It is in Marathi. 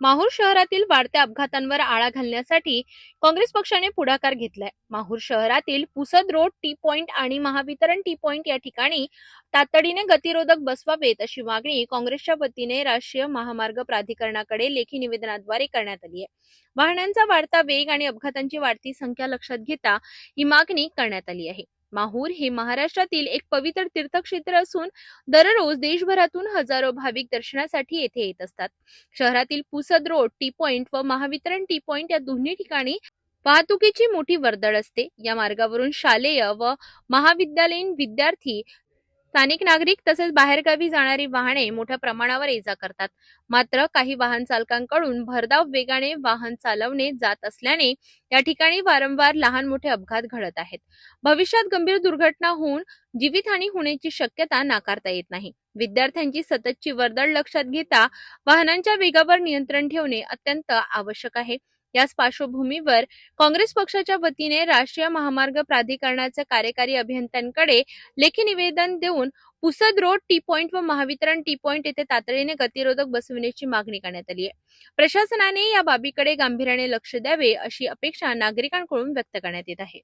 माहूर शहरातील वाढत्या अपघातांवर आळा घालण्यासाठी काँग्रेस पक्षाने पुढाकार घेतलाय. माहूर शहरातील पुसद रोड टी पॉइंट आणि महावितरण टी पॉइंट या ठिकाणी तातडीने गतिरोधक बसवावेत अशी मागणी काँग्रेसच्या वतीने राष्ट्रीय महामार्ग प्राधिकरणाकडे लेखी निवेदनाद्वारे करण्यात आली आहे. वाहनांचा वाढता वेग आणि अपघातांची वाढती संख्या लक्षात घेता ही मागणी करण्यात आली आहे. माहूर हे महाराष्ट्रातील एक पवित्र तीर्थक्षेत्र असून दररोज देशभरातून हजारो भाविक दर्शनासाठी येथे येत असतात. शहरातील पुसद रोड टी पॉइंट व महावितरण टी पॉइंट या दोन्ही ठिकाणी वाहतुकीची मोठी वर्दळ असते. या मार्गावरून शालेय व महाविद्यालयीन विद्यार्थी स्थानिक नागरिक तसेच बाहेरगावी जाणारी वाहने मोठ्या प्रमाणावर ये जा करतात. मात्र काही वाहन चालकांकडून भरधाव वेगाने वाहन चालवणे जात असल्याने या ठिकाणी वारंवार लहान मोठे अपघात घडत आहेत. भविष्यात गंभीर दुर्घटना होऊन जीवितहानी होण्याची शक्यता नाकारता येत नाही. विद्यार्थ्यांची सततची वर्दळ लक्षात घेता वाहनांच्या वेगावर नियंत्रण ठेवणे अत्यंत आवश्यक आहे. याच पार्श्वभूमीवर काँग्रेस पक्षाच्या वतीने राष्ट्रीय महामार्ग प्राधिकरणाचे कार्यकारी अभियंत्यांकडे लेखी निवेदन देऊन पुसद रोड टी पॉइंट व महावितरण टी पॉइंट येथे तातडीने गतिरोधक बसविण्याची मागणी करण्यात आली आहे. प्रशासनाने या बाबीकडे गांभीर्याने लक्ष द्यावे अशी अपेक्षा नागरिकांकडून व्यक्त करण्यात येत आहे.